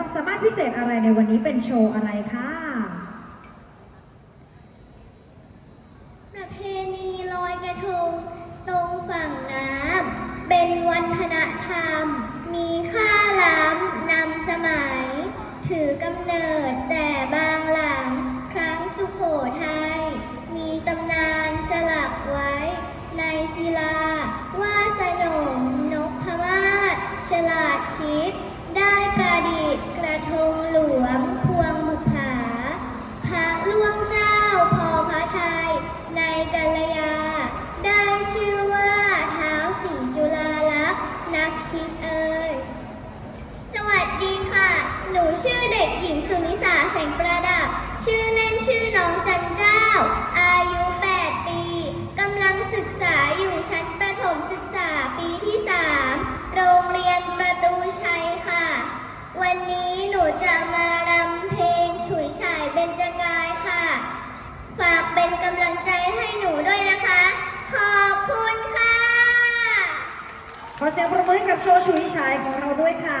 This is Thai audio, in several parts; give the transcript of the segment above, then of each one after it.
ความสามารถพิเศษอะไรในวันนี้เป็นโชว์อะไรคะ งประดับ ชื่อเล่นชื่อน้องจันเจ้า อายุ 8 ปีกำลังศึกษาอยู่ชั้นประถมศึกษาปีที่ 3 โรงเรียนประตูชัยค่ะ วันนี้หนูจะมารำเพลงฉุยฉายเบญจกายค่ะ ฝากเป็นกำลังใจให้หนูด้วยนะคะ ขอบคุณค่ะ ขอเสียงปรบมือให้กับโชว์ชุยชายของเราด้วยค่ะ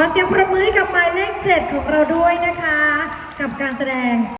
ขอเสียงประมือให้กับหมายเลขเจ็ดของเราด้วยนะคะ กับการแสดง